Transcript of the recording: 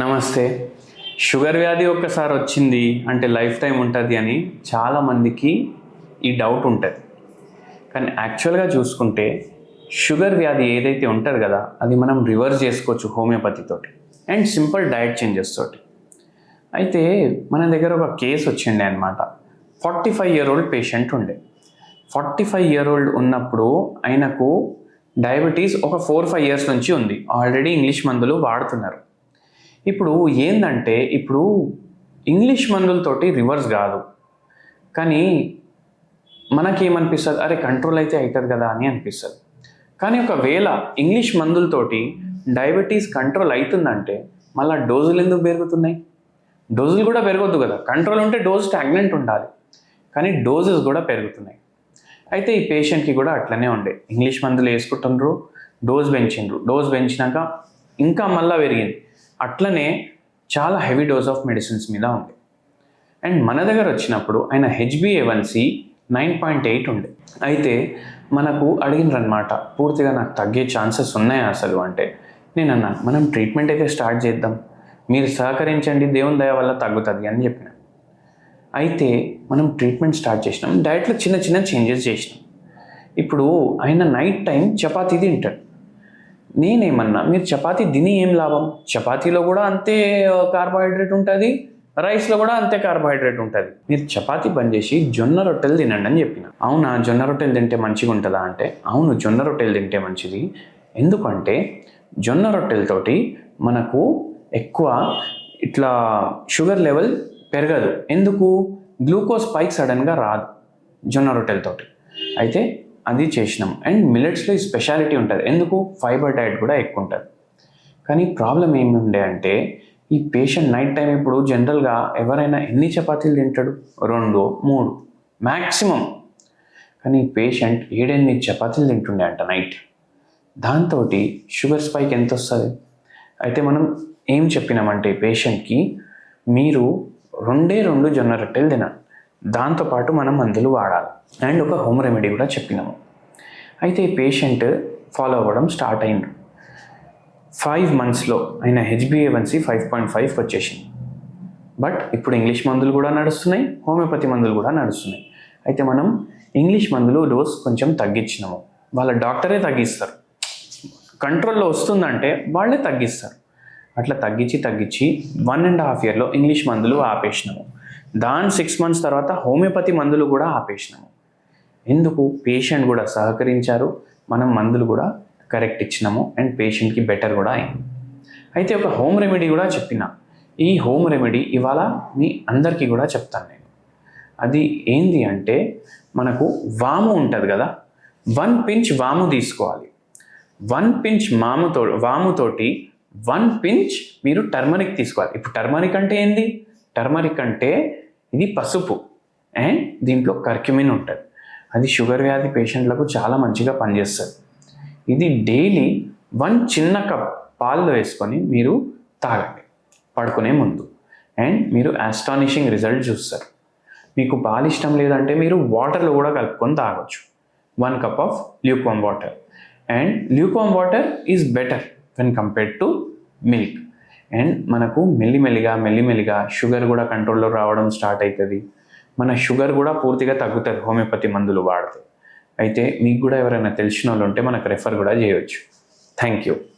నమస్తే. షుగర్ వ్యాధి ఒక్కసారి వచ్చింది అంటే లైఫ్ టైం ఉంటుంది అని చాలామందికి ఈ డౌట్ ఉంటుంది. కానీ యాక్చువల్గా చూసుకుంటే షుగర్ వ్యాధి ఏదైతే ఉంటుంది కదా అది మనం రివర్స్ చేసుకోవచ్చు హోమియోపతితోటి అండ్ సింపుల్ డయట్ చేంజెస్ తోటి. అయితే మన దగ్గర ఒక కేసు వచ్చిండే అనమాట forty five year old patient ఉండే. ఫార్టీ ఫైవ్ ఇయర్ ఓల్డ్ ఉన్నప్పుడు ఆయనకు డయాబెటీస్ ఒక ఫోర్ ఫైవ్ ఇయర్స్ నుంచి ఉంది. ఆల్రెడీ ఇంగ్లీష్ మందులు వాడుతున్నారు. ఇప్పుడు ఏందంటే ఇప్పుడు ఇంగ్లీష్ మందులతోటి రివర్స్ కాదు. కానీ మనకేమనిపిస్తుంది? అరే కంట్రోల్ అయితే అవుతుంది కదా అని అనిపిస్తుంది. కానీ ఒకవేళ ఇంగ్లీష్ మందులతోటి డయాబెటీస్ కంట్రోల్ అవుతుందంటే మళ్ళీ డోజులు ఎందుకు పెరుగుతున్నాయి? డోజులు కూడా పెరగొద్దు కదా. కంట్రోల్ ఉంటే డోజ్ స్టాగ్నెంట్ ఉండాలి. కానీ డోజెస్ కూడా పెరుగుతున్నాయి. అయితే ఈ పేషెంట్కి కూడా అట్లనే ఉండే. ఇంగ్లీష్ మందులు వేసుకుంటుండ్రు డోస్ పెంచిండ్రు. డోస్ పెంచినాక ఇంకా మళ్ళీ పెరిగింది. అట్లనే చాలా హెవీ డోస్ ఆఫ్ మెడిసిన్స్ మీద ఉంది. అండ్ మన దగ్గర వచ్చినప్పుడు ఆయన హెచ్బిఏవన్సి నైన్ పాయింట్ ఎయిట్ ఉండే. అయితే మనకు అడిగినరనమాట పూర్తిగా నాకు తగ్గే ఛాన్సెస్ ఉన్నాయా అసలు? అంటే నేను అన్నాను మనం ట్రీట్మెంట్ అయితే స్టార్ట్ చేద్దాం. మీరు సహకరించండి దేవుని దయ వల్ల తగ్గుతుంది అని చెప్పిన. అయితే మనం ట్రీట్మెంట్ స్టార్ట్ చేసినాం. డైట్లో చిన్న చిన్న చేంజెస్ చేసినాం. ఇప్పుడు ఆయన నైట్ టైం చపాతీ తింటాడు. నేనేమన్నా? మీరు చపాతీ తిని ఏం లాభం? చపాతీలో కూడా అంతే కార్బోహైడ్రేట్ ఉంటుంది. రైస్లో కూడా అంతే కార్బోహైడ్రేట్ ఉంటుంది. మీరు చపాతి బంద్ చేసి జొన్న రొట్టెలు తినండి అని చెప్పిన. అవునా? జొన్న రొట్టెలు తింటే మంచిగా ఉంటుందా అంటే? అవును జొన్న రొట్టెలు తింటే మంచిది. ఎందుకంటే జొన్న రొట్టెలతోటి మనకు ఎక్కువ ఇట్లా షుగర్ లెవెల్ పెరగదు. ఎందుకు? గ్లూకోజ్ స్పైక్ సడన్గా రాదు జొన్న రొట్టెలతోటి. అయితే అది చేసినాం. అండ్ మిల్లెట్స్లో ఈ స్పెషాలిటీ ఉంటుంది. ఎందుకు? ఫైబర్ డైట్ కూడా ఎక్కువ ఉంటుంది. కానీ ప్రాబ్లం ఏమి ఉండే అంటే ఈ పేషెంట్ నైట్ టైం ఇప్పుడు జనరల్గా ఎవరైనా ఎన్ని చపాతీలు తింటాడు? రెండు మూడు మ్యాక్సిమం కానీ పేషెంట్ ఏడెనిమిది చపాతీలు తింటుండే అంట నైట్ దాంతో షుగర్ స్పైక్ ఎంత వస్తుంది? అయితే మనం ఏం చెప్పినామంటే పేషెంట్కి మీరు రెండే రెండు జొన్న రొట్టెలు తినాలి. దాంతోపాటు మనం మందులు వాడాలి. అండ్ ఒక హోమ్ రెమెడీ కూడా చెప్పినాము. అయితే పేషెంట్ ఫాలో అవ్వడం స్టార్ట్ అయింది. ఫైవ్ మంత్స్లో ఆయన హెచ్బిఏవన్సి ఫైవ్ పాయింట్ ఫైవ్కి వచ్చేసింది. బట్ ఇప్పుడు ఇంగ్లీష్ మందులు కూడా నడుస్తున్నాయి హోమియోపతి మందులు కూడా నడుస్తున్నాయి. అయితే మనం ఇంగ్లీష్ మందులు డోస్ కొంచెం తగ్గించినాము. వాళ్ళ డాక్టరే తగ్గిస్తారు. కంట్రోల్లో వస్తుందంటే వాళ్ళే తగ్గిస్తారు. అట్లా తగ్గించి తగ్గించి వన్ అండ్ హాఫ్ ఇయర్లో ఇంగ్లీష్ మందులు ఆపేసినాము. దాని సిక్స్ మంత్స్ తర్వాత హోమియోపతి మందులు కూడా ఆపేసినాము. ఎందుకు? పేషెంట్ కూడా సహకరించారు. మనం మందులు కూడా కరెక్ట్ ఇచ్చినాము అండ్ పేషెంట్కి బెటర్ కూడా అయింది. అయితే ఒక హోమ్ రెమెడీ కూడా చెప్పిన. ఈ హోమ్ రెమెడీ ఇవాళ మీ అందరికీ కూడా చెప్తాను నేను. అది ఏంది అంటే మనకు వాము ఉంటుంది కదా? వన్ పించ్ వాము తీసుకోవాలి. వన్ పించ్ మాముతో వాముతోటి వన్ పించ్ మీరు టర్మరిక్ తీసుకోవాలి. ఇప్పుడు టర్మరిక్ అంటే ఏంది? టర్మరిక్ అంటే ఇది పసుపు అండ్ దీంట్లో కర్క్యుమిన్ ఉంటుంది. అది షుగర్ వ్యాధి పేషెంట్లకు చాలా మంచిగా పనిచేస్తుంది. ఇది డైలీ వన్ చిన్న కప్ పాలలో వేసుకొని మీరు తాగండి. పడుకునే ముందు. అండ్ మీరు ఆస్టానిషింగ్ రిజల్ట్ చూస్తారు. మీకు పాలు ఇష్టం లేదంటే మీరు వాటర్లో కూడా కలుపుకొని తాగొచ్చు. One cup of lukewarm water and lukewarm water is better when compared to milk and మనకు మెల్లిమెల్లిగా మెల్లిమెల్లిగా షుగర్ కూడా కంట్రోల్లో రావడం స్టార్ట్ అవుతుంది మన షుగర్ కూడా పూర్తిగా తగ్గుతుంది హోమియోపతి మందులు వాడితే. అయితే మీకు కూడా ఎవరైనా తెలిసిన వాళ్ళు ఉంటే మనకు రెఫర్ కూడా చేయవచ్చు థ్యాంక్ యూ